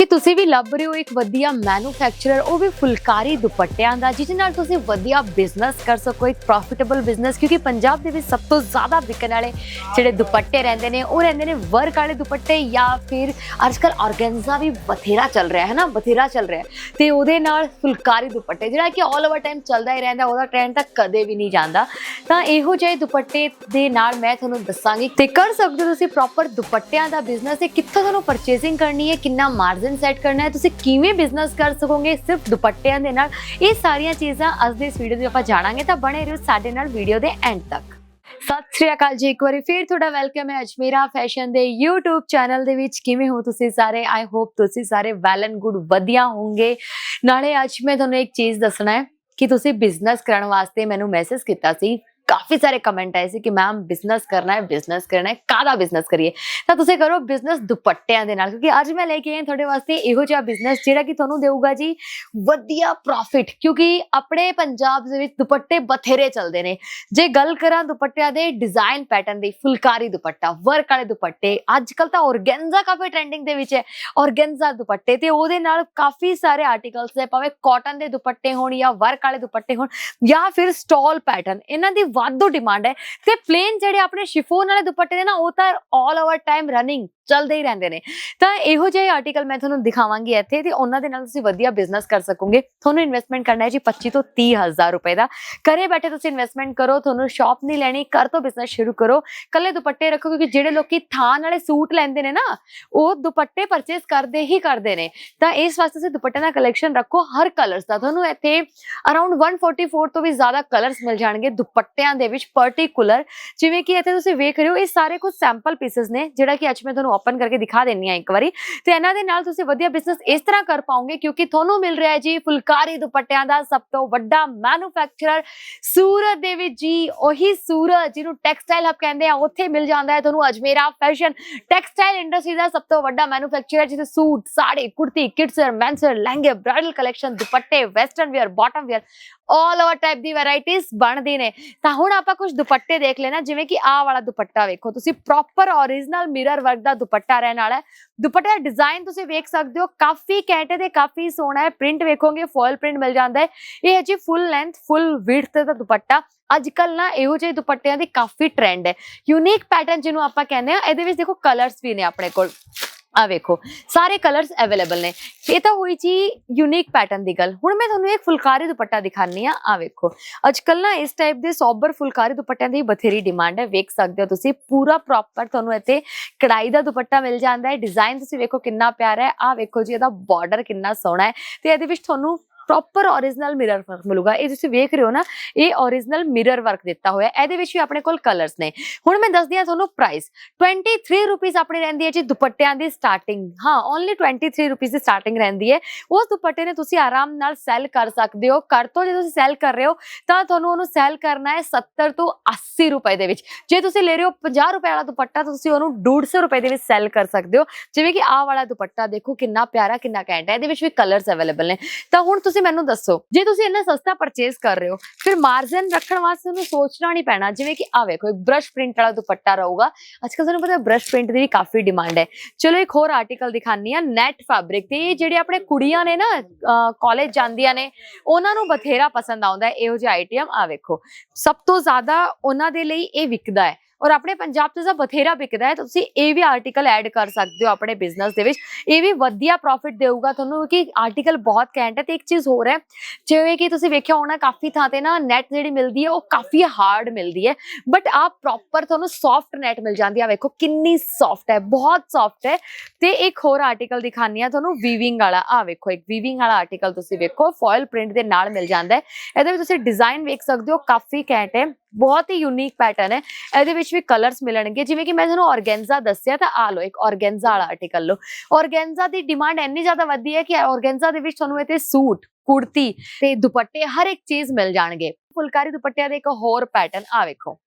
ਕਿ ਤੁਸੀਂ ਵੀ ਲੱਭ ਰਹੇ ਹੋ ਇੱਕ ਵਧੀਆ ਮੈਨੂਫੈਕਚਰਰ ਉਹ ਵੀ ਫੁਲਕਾਰੀ ਦੁਪੱਟਿਆਂ ਦਾ, ਜਿਹਦੇ ਨਾਲ ਤੁਸੀਂ ਵਧੀਆ ਬਿਜ਼ਨਸ ਕਰ ਸਕੋ, ਇੱਕ ਪ੍ਰੋਫਿਟੇਬਲ ਬਿਜ਼ਨਸ ਕਿਉਂਕਿ ਪੰਜਾਬ ਦੇ ਵਿੱਚ ਸਭ ਤੋਂ ਜ਼ਿਆਦਾ ਵਿਕਣ ਵਾਲੇ ਜਿਹੜੇ ਦੁਪੱਟੇ ਰਹਿੰਦੇ ਨੇ, ਉਹ ਰਹਿੰਦੇ ਨੇ ਵਰਕ ਵਾਲੇ ਦੁਪੱਟੇ ਜਾਂ ਫਿਰ ਅੱਜਕੱਲ ਆਰਗੈਂਜ਼ਾ ਵੀ ਬਥੇਰਾ ਚੱਲ ਰਿਹਾ, ਹੈ ਨਾ? ਬਥੇਰਾ ਚੱਲ ਰਿਹਾ। ਹੈ ਤੇ ਉਹਦੇ ਨਾਲ ਫੁਲਕਾਰੀ ਦੁਪੱਟੇ, ਜਿਹੜਾ ਕਿ ਆਲ ਓਵਰ ਟਾਈਮ ਚੱਲਦਾ ਹੀ ਰਹਿੰਦਾ, ਉਹਦਾ ਟ੍ਰੈਂਡ ਤਾਂ ਕਦੇ ਵੀ ਨਹੀਂ ਜਾਂਦਾ। ਤਾਂ ਇਹੋ ਜਿਹੇ ਦੁਪੱਟੇ ਦੇ ਨਾਲ ਮੈਂ ਤੁਹਾਨੂੰ ਦੱਸਾਂਗੀ, ਤੇ ਕਰ ਸਕਦੇ ਹੋ ਤੁਸੀਂ ਪ੍ਰੋਪਰ ਦੁਪੱਟਿਆਂ ਦਾ ਬਿਜ਼ਨਸ ਹੈ ਕਿੱਥੋਂ ਤੁਹਾਨੂੰ ਪਰਚੇਸਿੰਗ ਕਰਨੀ ਹੈ, ਕਿੰਨਾ ਮਾਰਜਨ ਸੈੱਟ ਕਰਨਾ ਹੈ। ਤੁਸੀਂ ਕਿਵੇਂ ਬਿਜ਼ਨਸ ਕਰ ਸਕੋਗੇ ਸਿਰਫ ਦੁਪੱਟਿਆਂ ਦੇ ਨਾਲ? ਇਹ ਸਾਰੀਆਂ ਚੀਜ਼ਾਂ ਅੱਜ ਦੇ ਇਸ ਵੀਡੀਓ ਦੇ ਆਪਾਂ ਜਾਣਾਂਗੇ। ਤਾਂ ਬਣੇ ਰਹੋ ਸਾਡੇ ਨਾਲ ਵੀਡੀਓ ਦੇ ਐਂਡ ਤੱਕ। ਸਤਿ ਸ਼੍ਰੀ ਅਕਾਲ ਜੀ ਇੱਕ ਵਾਰੀ ਫੇਰ ਤੁਹਾਡਾ ਵੈਲਕਮ ਹੈ ਅਜਮੇਰਾ ਫੈਸ਼ਨ ਦੇ YouTube ਚੈਨਲ ਦੇ ਵਿੱਚ। ਕਿਵੇਂ ਹੋ ਤੁਸੀਂ ਸਾਰੇ? ਆਈ ਹੋਪ ਤੁਸੀਂ ਸਾਰੇ ਵੈਲ ਐਂਡ ਗੁੱਡ ਵਧੀਆ ਹੋਵੋਗੇ। ਨਾਲੇ ਅੱਜ ਮੈਂ ਤੁਹਾਨੂੰ ਇੱਕ ਚੀਜ਼ ਦੱਸਣਾ ਹੈ ਕਿ ਤੁਸੀਂ ਬਿਜ਼ਨਸ ਕਰਨ ਵਾਸਤੇ ਮੈਨੂੰ ਮੈਸੇਜ ਕੀਤਾ ਸੀ। ਕਾਫੀ ਸਾਰੇ ਕਮੈਂਟ ਆਏ ਸੀ ਕਿ ਮੈਮ ਬਿਜ਼ਨਸ ਕਰਨਾ ਹੈ ਬਿਜ਼ਨਸ ਕਰਨਾ ਹੈ ਕਾਹਦਾ ਬਿਜ਼ਨਸ ਕਰੀਏ ਤਾਂ ਤੁਸੀਂ ਕਰੋ ਬਿਜ਼ਨਸ ਦੁਪੱਟਿਆਂ ਦੇ ਨਾਲ ਕਿਉਂਕਿ ਅੱਜ ਮੈਂ ਲੈ ਕੇ ਆਇਆ ਤੁਹਾਡੇ ਵਾਸਤੇ ਇਹੋ ਜਿਹਾ ਬਿਜ਼ਨਸ ਜਿਹੜਾ ਕਿ ਤੁਹਾਨੂੰ ਦੇਊਗਾ ਜੀ ਵਧੀਆ ਪ੍ਰੋਫਿਟ ਕਿਉਂਕਿ ਆਪਣੇ ਪੰਜਾਬ ਦੇ ਵਿੱਚ ਦੁਪੱਟੇ ਬਥੇਰੇ ਚੱਲਦੇ ਨੇ ਜੇ ਗੱਲ ਕਰਾਂ ਦੁਪੱਟਿਆਂ ਦੇ ਡਿਜ਼ਾਈਨ ਪੈਟਰਨ ਦੀ ਫੁਲਕਾਰੀ ਦੁਪੱਟਾ ਵਰਕ ਵਾਲੇ ਦੁਪੱਟੇ ਅੱਜ ਕੱਲ ਤਾਂ ਔਰਗੈਂਜ਼ਾ ਕਾਫੀ ਟ੍ਰੈਂਡਿੰਗ ਦੇ ਵਿੱਚ ਹੈ ਔਰਗੈਂਜ਼ਾ ਦੁਪੱਟੇ ਤੇ ਉਹਦੇ ਨਾਲ ਕਾਫੀ ਸਾਰੇ ਆਰਟੀਕਲਸ ਹੈ ਭਾਵੇਂ ਕਾਟਨ ਦੇ ਦੁਪੱਟੇ ਹੋਣ ਜਾਂ ਵਰਕ ਵਾਲੇ ਦੁਪੱਟੇ ਹੋਣ ਜਾਂ ਫਿਰ ਸਟਾਲ ਪੈਟਰਨ ਇਹਨਾਂ ਦੀ ਵਾਧੂ ਡਿਮਾਂਡ ਹੈ ਤੇ ਪਲੇਨ ਜਿਹੜੇ ਆਪਣੇ ਸ਼ਿਫੋਨ ਵਾਲੇ ਦੁਪੱਟੇ ਨੇ ਨਾ, ਉਹ ਤਾਂ ਆਲ ਓਵਰ ਟਾਈਮ ਰਨਿੰਗ ਚੱਲਦੇ ਹੀ ਰਹਿੰਦੇ ਨੇ। ਤਾਂ ਇਹੋ ਜਿਹੇ ਆਰਟੀਕਲ ਮੈਂ ਤੁਹਾਨੂੰ ਦਿਖਾਵਾਂਗੀ ਇੱਥੇ ਤੇ ਉਹਨਾਂ ਦੇ ਨਾਲ ਤੁਸੀਂ ਵਧੀਆ ਬਿਜ਼ਨਸ ਕਰ ਸਕੋਗੇ। ਤੁਹਾਨੂੰ ਇਨਵੈਸਟਮੈਂਟ ਕਰਨਾ ਹੈ ਜੀ 25 ਤੋਂ 30 ਹਜ਼ਾਰ ਰੁਪਏ ਦਾ। ਘਰੇ ਬੈਠੇ ਤੁਸੀਂ ਇਨਵੈਸਟਮੈਂਟ ਕਰੋ, ਤੁਹਾਨੂੰ ਸ਼ਾਪ ਨਹੀਂ ਲੈਣੀ, ਘਰ ਤੋਂ ਬਿਜ਼ਨਸ ਸ਼ੁਰੂ ਕਰੋ। ਕੱਲੇ ਦੁਪੱਟੇ ਰੱਖੋ ਕਿਉਂਕਿ ਜਿਹੜੇ ਲੋਕੀ ਥਾਂ ਵਾਲੇ ਸੂਟ ਲੈਂਦੇ ਨੇ ਨਾ, ਉਹ ਦੁਪੱਟੇ ਪਰਚੇਸ ਕਰਦੇ ਹੀ ਕਰਦੇ ਨੇ। ਤਾਂ ਇਸ ਵਾਸਤੇ ਤੁਸੀਂ ਦੁਪੱਟੇ ਦਾ ਕਲੈਕਸ਼ਨ ਰੱਖੋ ਹਰ ਕਲਰਸ ਦਾ। ਤੁਹਾਨੂੰ ਇੱਥੇ ਅਰਾਊਂਡ 144 ਤੋਂ ਵੀ ਜ਼ਿਆਦਾ ਕਲਰਸ ਮਿਲ ਜਾਣਗੇ ਦੁਪੱਟਿਆਂ ਦੇ ਵਿੱਚ ਪਾਰਟਿਕੂਲਰ ਜਿਵੇਂ ਕਿ ਇੱਥੇ ਤੁਸੀਂ ਵੇਖ ਰਹੇ ਹੋ, ਇਹ ਸਾਰੇ ਕੁਝ ਸੈਂਪਲ ਪੀਸਸ ਨੇ, ਜਿਹੜਾ ਕਿ ਅੱਜ ਮੈਂ ਤੁਹਾਨੂੰ ਓਪਨ ਕਰਕੇ ਦਿਖਾ ਦਿੰਨੀ ਆ ਇੱਕ ਵਾਰੀ। ਤੇ ਇਹਨਾਂ ਦੇ ਨਾਲ ਤੁਸੀਂ ਵਧੀਆ ਬਿਜ਼ਨਸ ਇਸ ਤਰ੍ਹਾਂ ਕਰ ਪਾਓਗੇ, ਕਿਉਂਕਿ ਤੁਹਾਨੂੰ ਮਿਲ ਰਿਹਾ ਹੈ ਜੀ ਫੁਲਕਾਰੀ ਦੁਪੱਟਿਆਂ ਦਾ ਸਭ ਤੋਂ ਵੱਡਾ ਮੈਨੂਫੈਕਚਰਰ ਸੂਰਤ ਦੇ ਵਿੱਚ ਜੀ, ਉਹੀ ਸੂਰਤ ਜਿਹਨੂੰ ਟੈਕਸਟਾਈਲ ਹਬ ਕਹਿੰਦੇ ਆ, ਉੱਥੇ ਮਿਲ ਜਾਂਦਾ ਹੈ ਤੁਹਾਨੂੰ ਅਜਮੇਰਾ ਫੈਸ਼ਨ ਟੈਕਸਟਾਈਲ ਇੰਡਸਟਰੀ ਦਾ ਸਭ ਤੋਂ ਵੱਡਾ ਮੈਨੂਫੈਕਚਰਰ ਜਿੱਥੇ ਸੂਟ, ਸਾੜੀ, ਕੁੜਤੀ ਕਿਡਸਰ ਮੈਂਸਰ ਲਹਿੰਗੇ ਬ੍ਰਾਈਡਲ ਕਲੈਕਸ਼ਨ ਦੁਪੱਟੇ western wear bottom wear all over type ਦੀ ਵੈਰਾਈਟੀਆਂ ਬਣਦੀ ਨੇ। ਤਾਂ ਹੁਣ ਆਪਾਂ ਕੁਝ ਦੁਪੱਟੇ ਦੇਖ ਲੈਣਾ ਜਿਵੇਂ ਕਿ ਆਹ ਵਾਲਾ ਦੁਪੱਟਾ ਵੇਖੋ, ਤੁਸੀਂ ਪ੍ਰੋਪਰ origignal ਮਿਰਰ ਵਰਕ ਦਾ ਦੁਪੱਟਾ ਰਹਿਣ ਵਾਲਾ ਦੁਪੱਟੇ ਦਾ ਡਿਜ਼ਾਈਨ ਤੁਸੀਂ ਵੇਖ ਸਕਦੇ ਹੋ, ਕਾਫੀ ਕੈਂਟੇ ਤੇ ਕਾਫੀ ਸੋਹਣਾ ਹੈ। ਪ੍ਰਿੰਟ ਵੇਖੋਗੇ ਫੋਇਲ ਪ੍ਰਿੰਟ ਮਿਲ ਜਾਂਦਾ ਹੈ। ਇਹ ਹੈ ਜੀ ਫੁੱਲ ਲੈਂਥ ਫੁੱਲ ਵਿਡਥ ਦਾ ਦੁਪੱਟਾ। ਅੱਜ ਕੱਲ ਨਾ ਇਹੋ ਜਿਹੇ ਦੁਪੱਟਿਆਂ ਦੀ ਕਾਫੀ ਟ੍ਰੈਂਡ ਹੈ। ਯੂਨੀਕ ਪੈਟਰਨ ਜਿਹਨੂੰ ਆਪਾਂ ਕਹਿੰਦੇ ਆ ਇਹਦੇ ਵਿੱਚ ਦੇਖੋ ਕਲਰਸ ਵੀ ਨੇ ਆਪਣੇ ਕੋਲ। ਆ ਵੇਖੋ, ਸਾਰੇ ਕਲਰਸ ਅਵੇਲੇਬਲ ਨੇ। ਇਹ ਤਾਂ ਹੋਈ ਜੀ ਯੂਨੀਕ ਪੈਟਰਨ ਦੀ ਗੱਲ। ਹੁਣ ਮੈਂ ਤੁਹਾਨੂੰ ਇੱਕ ਫੁਲਕਾਰੀ ਦੁਪੱਟਾ ਦਿਖਾਣੀ ਆ ਆ ਵੇਖੋ ਅੱਜ ਕੱਲ ਨਾ ਇਸ ਟਾਈਪ ਦੇ ਸੋਬਰ ਫੁਲਕਾਰੀ ਦੁਪੱਟਿਆਂ ਦੀ ਬਥੇਰੀ ਡਿਮਾਂਡ ਹੈ। ਵੇਖ ਸਕਦੇ ਹੋ ਤੁਸੀਂ, ਪੂਰਾ ਪ੍ਰੋਪਰ ਤੁਹਾਨੂੰ ਇੱਥੇ ਕਢਾਈ ਦਾ ਦੁਪੱਟਾ ਮਿਲ ਜਾਂਦਾ ਹੈ। ਡਿਜ਼ਾਈਨ ਤੁਸੀਂ ਵੇਖੋ ਕਿੰਨਾ ਪਿਆਰਾ ਹੈ। ਆ ਵੇਖੋ ਜੀ, ਇਹਦਾ ਬਾਰਡਰ ਕਿੰਨਾ ਸੋਹਣਾ ਹੈ। ਤੇ ਇਹਦੇ ਵਿੱਚ ਤੁਹਾਨੂੰ ਪ੍ਰੋਪਰ origignal ਮਿਰਰ ਵਰਕ ਮਿਲੂਗਾ। ਇਹ ਤੁਸੀਂ ਵੇਖ ਰਹੇ ਹੋ ਨਾ, ਇਹ origignal ਮਿਰਰ ਵਰਕ ਦਿੱਤਾ ਹੋਇਆ। ਇਹਦੇ ਵਿੱਚ ਵੀ ਆਪਣੇ ਕੋਲ ਕਲਰਸ ਨੇ। ਹੁਣ ਮੈਂ ਦੱਸਦੀ ਹਾਂ ਤੁਹਾਨੂੰ ਪ੍ਰਾਈਸ 23 ਰੁਪੀਸ ਆਪਣੀ ਰਹਿੰਦੀ ਹੈ ਜੀ ਦੁਪੱਟਿਆਂ ਦੀ ਸਟਾਰਟਿੰਗ ਹਾਂ ਓਨਲੀ 23 ਰੁਪੀਸ ਦੀ ਸਟਾਰਟਿੰਗ ਰਹਿੰਦੀ ਹੈ। ਉਸ ਦੁਪੱਟੇ ਨੇ ਤੁਸੀਂ ਆਰਾਮ ਨਾਲ ਸੈਲ ਕਰ ਸਕਦੇ ਹੋ। ਕਰ ਤੋਂ ਜੇ ਤੁਸੀਂ ਸੈਲ ਕਰ ਰਹੇ ਹੋ, ਤਾਂ ਤੁਹਾਨੂੰ ਉਹਨੂੰ ਸੈਲ ਕਰਨਾ ਹੈ 70 ਤੋਂ 80 ਰੁਪਏ ਦੇ ਵਿੱਚ। ਜੇ ਤੁਸੀਂ ਲੈ ਰਹੇ ਹੋ 50 ਰੁਪਏ ਵਾਲਾ ਦੁਪੱਟਾ ਤੁਸੀਂ ਉਹਨੂੰ 150 ਰੁਪਏ ਦੇ ਵਿੱਚ ਸੈਲ ਕਰ ਸਕਦੇ ਹੋ। ਜਿਵੇਂ ਕਿ ਆਹ ਵਾਲਾ ਦੁਪੱਟਾ ਦੇਖੋ, ਕਿੰਨਾ ਪਿਆਰਾ, ਕਿੰਨਾ ਕੈਂਟ ਹੈ। ਇਹਦੇ ਵਿੱਚ ਵੀ ਕਲਰਸ ਅਵੇਲੇਬਲ ਨੇ। ਤਾਂ ਹੁਣ ਤੁਸੀਂ ਮੈਨੂੰ ਦੱਸੋ, ਜੇ ਤੁਸੀਂ ਇੰਨਾ ਸਸਤਾ ਪਰਚੇਸ ਕਰ ਰਹੇ ਹੋ, ਫਿਰ ਮਾਰਜਨ ਰੱਖਣ ਵਾਸਤੇ ਤੁਹਾਨੂੰ ਸੋਚਣਾ ਨਹੀਂ ਪੈਣਾ। ਜਿਵੇਂ ਕਿ ਆ ਵੇਖੋ ਇੱਕ ਬ੍ਰਸ਼ ਪ੍ਰਿੰਟ ਵਾਲਾ ਦੁਪੱਟਾ ਰਹੂਗਾ। ਅੱਜ ਕੱਲ੍ਹ ਤੁਹਾਨੂੰ ਪਤਾ ਬ੍ਰਸ਼ ਪ੍ਰਿੰਟ ਦੀ ਵੀ ਕਾਫੀ ਡਿਮਾਂਡ ਹੈ। ਚਲੋ ਇੱਕ ਹੋਰ ਆਰਟੀਕਲ ਦਿਖਾਨੀ ਆ ਨੈਟ ਫੈਬਰਿਕ ਤੇ ਇਹ ਜਿਹੜੇ ਆਪਣੇ ਕੁੜੀਆਂ ਨੇ ਨਾ ਕਾਲਜ ਜਾਂਦੀਆਂ ਨੇ, ਉਹਨਾਂ ਨੂੰ ਬਥੇਰਾ ਪਸੰਦ ਆਉਂਦਾ ਇਹੋ ਜਿਹਾ ਆਈਟਮ ਆ ਵੇਖੋ, ਸਭ ਤੋਂ ਜ਼ਿਆਦਾ ਉਹਨਾਂ ਦੇ ਲਈ ਇਹ ਵਿਕਦਾ ਹੈ। ਔਰ ਆਪਣੇ ਪੰਜਾਬ 'ਚ ਤਾਂ ਬਥੇਰਾ ਵਿਕਦਾ ਹੈ, ਤੁਸੀਂ ਇਹ ਵੀ ਆਰਟੀਕਲ ਐਡ ਕਰ ਸਕਦੇ ਹੋ ਆਪਣੇ ਬਿਜ਼ਨਸ ਦੇ ਵਿੱਚ। ਇਹ ਵੀ ਵਧੀਆ ਪ੍ਰੋਫਿਟ ਦੇਊਗਾ ਤੁਹਾਨੂੰ ਕਿ ਆਰਟੀਕਲ ਬਹੁਤ ਕੈਂਟ ਹੈ ਤੇ ਇੱਕ ਚੀਜ਼ ਹੋਰ ਹੈ, ਜਿਵੇਂ ਕਿ ਤੁਸੀਂ ਵੇਖਿਆ ਹੋਣਾ ਕਾਫੀ ਥਾਂ ਤੇ ਨਾ ਨੈਟ ਜਿਹੜੀ ਮਿਲਦੀ ਹੈ, ਉਹ ਕਾਫੀ ਹਾਰਡ ਮਿਲਦੀ ਹੈ ਬਟ ਆ ਪ੍ਰੋਪਰ ਤੁਹਾਨੂੰ ਸੌਫਟ ਨੈਟ ਮਿਲ ਜਾਂਦੀ ਆ ਵੇਖੋ ਕਿੰਨੀ ਸੌਫਟ ਹੈ, ਬਹੁਤ ਸੌਫਟ ਹੈ। ਤੇ ਇੱਕ ਹੋਰ ਆਰਟੀਕਲ ਦਿਖਾਨੀ ਆ ਤੁਹਾਨੂੰ ਵੀਵਿੰਗ ਵਾਲਾ। ਆ ਵੇਖੋ, ਇੱਕ ਵੀਵਿੰਗ ਵਾਲਾ ਆਰਟੀਕਲ ਤੁਸੀਂ ਵੇਖੋ ਫੋਇਲ ਪ੍ਰਿੰਟ ਦੇ ਨਾਲ ਮਿਲ ਜਾਂਦਾ ਹੈ। ਇਹਦੇ ਵਿੱਚ ਤੁਸੀਂ ਡਿਜ਼ਾਈਨ ਵੇਖ ਸਕਦੇ ਹੋ, ਕਾਫੀ ਕੈਂਟ ਹੈ। ਬਹੁਤ ਹੀ ਯੂਨੀਕ ਪੈਟਰਨ ਹੈ। ਇਹਦੇ ਵਿੱਚ ਵੀ ਕਲਰਸ ਮਿਲਣਗੇ। ਜਿਵੇਂ ਕਿ ਮੈਂ ਤੁਹਾਨੂੰ ਔਰਗੈਂਜ਼ਾ ਦੱਸਿਆ ਤਾਂ ਆ ਲਓ, ਇੱਕ ਔਰਗੈਂਜ਼ਾ ਵਾਲਾ ਆਰਟੀਕਲ ਲਓ। ਔਰਗੈਂਜ਼ਾ ਦੀ ਡਿਮਾਂਡ ਇੰਨੀ ਜ਼ਿਆਦਾ ਵਧੀ ਹੈ ਕਿ ਔਰਗੈਂਜ਼ਾ ਦੇ ਵਿੱਚ ਤੁਹਾਨੂੰ ਇੱਥੇ ਸੂਟ, ਕੁੜਤੀ ਤੇ ਦੁਪੱਟੇ ਹਰ ਇੱਕ ਚੀਜ਼ ਮਿਲ ਜਾਣਗੇ। ਫੁਲਕਾਰੀ ਦੁਪੱਟਿਆਂ ਦੇ ਇੱਕ ਹੋਰ ਪੈਟਰਨ ਆ ਵੇਖੋ।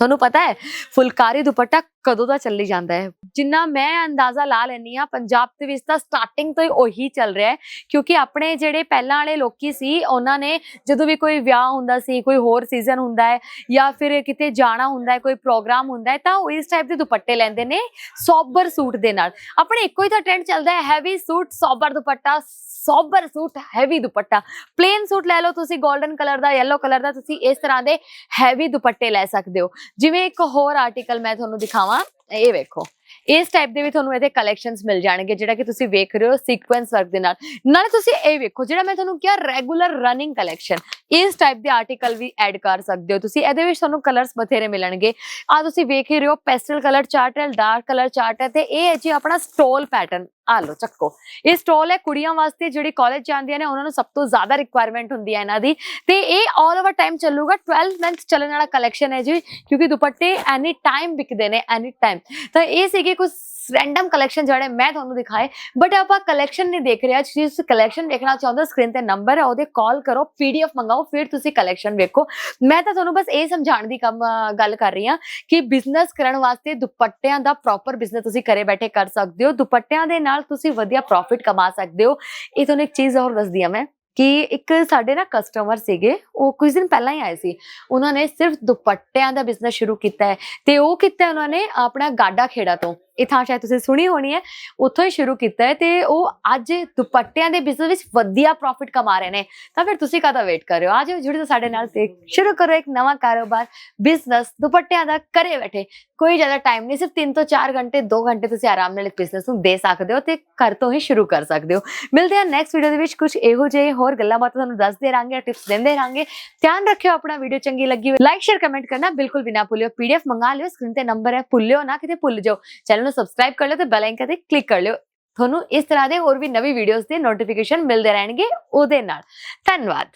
ਤੁਹਾਨੂੰ ਪਤਾ ਹੈ, ਫੁਲਕਾਰੀ ਦੁਪੱਟਾ ਕਦੋਂ ਦਾ ਚੱਲੀ ਜਾਂਦਾ ਹੈ? ਜਿੰਨਾ ਮੈਂ ਅੰਦਾਜ਼ਾ ਲਾ ਲੈਣੀ ਆ ਪੰਜਾਬ ਦੇ ਵਿੱਚ ਤਾਂ ਸਟਾਰਟਿੰਗ ਤੋਂ ਹੀ ਉਹੀ ਚੱਲ ਰਿਹਾ ਹੈ, ਕਿਉਂਕਿ ਆਪਣੇ ਜਿਹੜੇ ਪਹਿਲਾਂ ਵਾਲੇ ਲੋਕੀ ਸੀ, ਉਹਨਾਂ ਨੇ ਜਦੋਂ ਵੀ ਕੋਈ ਵਿਆਹ ਹੁੰਦਾ ਸੀ, ਕੋਈ ਹੋਰ ਸੀਜ਼ਨ ਹੁੰਦਾ ਹੈ ਜਾਂ ਫਿਰ ਕਿਤੇ ਜਾਣਾ ਹੁੰਦਾ ਹੈ, ਕੋਈ ਪ੍ਰੋਗਰਾਮ ਹੁੰਦਾ ਹੈ, ਤਾਂ ਉਹ ਇਸ ਟਾਈਪ ਦੇ ਦੁਪੱਟੇ ਲੈਂਦੇ ਨੇ, ਸੋਬਰ ਸੂਟ ਦੇ ਨਾਲ। ਆਪਣੇ ਇੱਕੋ ਹੀ ਤਾਂ ਟ੍ਰੈਂਡ ਚੱਲਦਾ ਹੈ heavy suit sober dupatta sober suit heavy dupatta. Plain suit ਲੈ ਲਓ ਤੁਸੀਂ 골ਡਨ ਕਲਰ ਦਾ ਯੈਲੋ ਕਲਰ ਦਾ, ਤੁਸੀਂ ਇਸ ਤਰ੍ਹਾਂ ਦੇ ਹੈਵੀ ਦੁਪੱਟੇ ਲੈ ਸਕਦੇ ਹੋ। ਜਿਵੇਂ ਇੱਕ ਹੋਰ ਆਰਟੀਕਲ ਮੈਂ ਤੁਹਾਨੂੰ ਦਿਖਾਵਾਂ, ਇਹ ਵੇਖੋ। ਇਸ ਟਾਈਪ ਦੇ ਵੀ ਤੁਹਾਨੂੰ ਇਹਦੇ ਕਲੈਕਸ਼ਨਸ ਮਿਲ ਜਾਣਗੇ, ਜਿਹੜਾ ਕਿ ਤੁਸੀਂ ਵੇਖ ਰਹੇ ਹੋ ਸੀਕੁਐਂਸ ਵਰਕ ਦੇ ਨਾਲ। ਨਾਲੇ ਤੁਸੀਂ ਇਹ ਵੇਖੋ, ਜਿਹੜਾ ਮੈਂ ਤੁਹਾਨੂੰ ਕਿਹਾ ਰੈਗੂਲਰ ਰਨਿੰਗ ਕਲੈਕਸ਼ਨ ਇਸ ਟਾਈਪ ਦੇ ਆਰਟੀਕਲ ਵੀ ਐਡ ਕਰ ਸਕਦੇ ਹੋ ਤੁਸੀਂ। ਇਹਦੇ ਵਿੱਚ ਤੁਹਾਨੂੰ ਕਲਰਸ ਬਥੇਰੇ ਮਿਲਣਗੇ। ਆ ਤੁਸੀਂ ਵੇਖ ਹੀ ਰਹੇ ਹੋ ਪੈਸਟਲ ਕਲਰ ਚਾਰਟ ਹੈ ਡਾਰਕ ਕਲਰ ਚਾਰਟ ਹੈ, ਤੇ ਇਹ ਹੈ ਜੀ ਆਪਣਾ ਸਟੋਲ ਪੈਟਰਨ ਆ ਲਓ, ਚੱਕੋ। ਇਹ ਸਟੋਲ ਹੈ, ਕੁੜੀਆਂ ਵਾਸਤੇ ਜਿਹੜੀ ਕਾਲਜ ਜਾਂਦੀਆਂ ਨੇ, ਉਹਨਾਂ ਨੂੰ ਸਭ ਤੋਂ ਜ਼ਿਆਦਾ ਰਿਕੁਆਇਰਮੈਂਟ ਹੁੰਦੀ ਹੈ ਇਹਨਾਂ ਦੀ। ਤੇ ਇਹ ਆਲ ਓਵਰ ਟਾਈਮ ਚੱਲੂਗਾ 12 ਮੰਥ ਚੱਲਣ ਵਾਲਾ ਕਲੈਕਸ਼ਨ ਹੈ ਜੀ, ਕਿਉਂਕਿ ਦੁਪੱਟੇ ਐਨੀ ਟਾਈਮ ਵਿਕਦੇ ਨੇ ਐਨੀ ਟਾਈਮ ਤਾਂ ਇਹ ਸੀਗੇ ਕੁਝ ਰੈਂਡਮ ਕਲੈਕਸ਼ਨ ਜਿਹੜੇ ਮੈਂ ਤੁਹਾਨੂੰ ਦਿਖਾਏ ਬਟ ਆਪਾਂ ਕਲੈਕਸ਼ਨ ਨਹੀਂ ਦੇਖ ਰਿਹਾ। ਅੱਜ ਤੁਸੀਂ ਕਲੈਕਸ਼ਨ ਦੇਖਣਾ ਚਾਹੁੰਦੇ ਸਕਰੀਨ ਤੇ ਨੰਬਰ ਹੈ ਉਹਦੇ ਕਾਲ ਕਰੋ ਪੀਡੀਐਫ ਮੰਗਾਓ, ਫਿਰ ਤੁਸੀਂ ਕਲੈਕਸ਼ਨ ਵੇਖੋ। ਮੈਂ ਤਾਂ ਤੁਹਾਨੂੰ ਬਸ ਇਹ ਸਮਝਾਉਣ ਦੀ ਕੰਮ ਗੱਲ ਕਰ ਰਹੀ ਹਾਂ ਕਿ ਬਿਜ਼ਨਸ ਕਰਨ ਵਾਸਤੇ ਦੁਪੱਟਿਆਂ ਦਾ ਪ੍ਰੋਪਰ ਬਿਜ਼ਨਸ ਤੁਸੀਂ ਘਰੇ ਬੈਠੇ ਕਰ ਸਕਦੇ ਹੋ। ਦੁਪੱਟਿਆਂ ਦੇ ਨਾਲ ਤੁਸੀਂ ਵਧੀਆ ਪ੍ਰੋਫਿਟ ਕਮਾ ਸਕਦੇ ਹੋ। ਇਹ ਤੁਹਾਨੂੰ ਇੱਕ ਚੀਜ਼ ਹੋਰ ਦੱਸਦੀ ਹਾਂ ਮੈਂ ਕਿ ਇੱਕ ਸਾਡੇ ਨਾ ਕਸਟਮਰ ਸੀਗੇ, ਉਹ ਕੁਝ ਦਿਨ ਪਹਿਲਾਂ ਹੀ ਆਏ ਸੀ। ਉਹਨਾਂ ਨੇ ਸਿਰਫ ਦੁਪੱਟਿਆਂ ਦਾ ਬਿਜ਼ਨਸ ਸ਼ੁਰੂ ਕੀਤਾ ਹੈ ਤੇ ਉਹ ਕੀਤਾ ਉਹਨਾਂ ਨੇ ਆਪਣਾ ਗਾਡਾ ਖੇੜਾ ਤੋਂ। ਇਹ ਥਾਂ ਸ਼ਾਇਦ ਤੁਸੀਂ ਸੁਣੀ ਹੋਣੀ ਹੈ। ਉੱਥੋਂ ਹੀ ਸ਼ੁਰੂ ਕੀਤਾ ਹੈ ਤੇ ਉਹ ਅੱਜ ਦੁਪੱਟਿਆਂ ਦੇ ਬਿਜ਼ਨਸ ਵਿੱਚ ਵਧੀਆ ਪ੍ਰੋਫਿਟ ਕਮਾ ਰਹੇ ਨੇ। ਤਾਂ ਫਿਰ ਤੁਸੀਂ ਕਾਹਦਾ ਵੇਟ ਕਰ ਰਹੇ ਹੋ? ਆਜੋ ਜੁੜੋ ਸਾਡੇ ਨਾਲ ਤੇ ਸ਼ੁਰੂ ਕਰੋ ਇੱਕ ਨਵਾਂ ਕਾਰੋਬਾਰ ਬਿਜ਼ਨਸ ਦੁਪੱਟਿਆਂ ਦਾ ਘਰੇ ਬੈਠੇ। ਕੋਈ ਜ਼ਿਆਦਾ ਟਾਈਮ ਨਹੀਂ, ਸਿਰਫ 3 ਤੋਂ 4 ਘੰਟੇ 2 ਘੰਟੇ ਤੁਸੀਂ ਆਰਾਮ ਨਾਲ ਇੱਕ ਬਿਜ਼ਨਸ ਨੂੰ ਦੇ ਸਕਦੇ ਹੋ ਤੇ ਘਰ ਤੋਂ ਹੀ ਸ਼ੁਰੂ ਕਰ ਸਕਦੇ ਹੋ। ਮਿਲਦੇ ਹਾਂ ਨੈਕਸਟ ਵੀਡੀਓ ਦੇ ਵਿੱਚ ਕੁਝ ਇਹੋ ਜਿਹੇ ਹੋਰ ਗੱਲਾਂ ਬਾਤਾਂ ਤੁਹਾਨੂੰ ਦੱਸਦੇ ਰਹਾਂਗੇ ਟਿਪਸ ਦਿੰਦੇ ਰਹਾਂਗੇ ਧਿਆਨ ਰੱਖਿਓ ਆਪਣਾ ਵੀਡੀਓ ਚੰਗੀ ਲੱਗੀ ਲਾਈਕ ਸ਼ੇਅਰ ਕਮੈਂਟ ਕਰਨਾ ਬਿਲਕੁਲ ਵੀ ਨਾ ਭੁੱਲਿਓ। ਪੀਡੀਐਫ ਮੰਗਾ ਲਿਓ ਸਕਰੀਨ ਤੇ ਨੰਬਰ ਹੈ, ਭੁੱਲਿਓ ਨਾ, ਕਿਤੇ ਭੁੱਲ ਜਾਓ। ਚੈਨਲ ਨੂੰ ਸਬਸਕ੍ਰਾਈਬ ਕਰ ਲਿਓ ਤੇ ਬੈਲ ਆਈਕਨ ਤੇ ਕਲਿੱਕ ਕਰ ਲਿਓ। ਤੁਹਾਨੂੰ ਇਸ ਤਰ੍ਹਾਂ ਦੇ ਹੋਰ ਵੀ ਨਵੀਂ ਵੀਡੀਓਜ਼ ਦੇ ਨੋਟੀਫਿਕੇਸ਼ਨ ਮਿਲਦੇ ਰਹਿਣਗੇ ਉਹਦੇ ਨਾਲ। ਧੰਨਵਾਦ।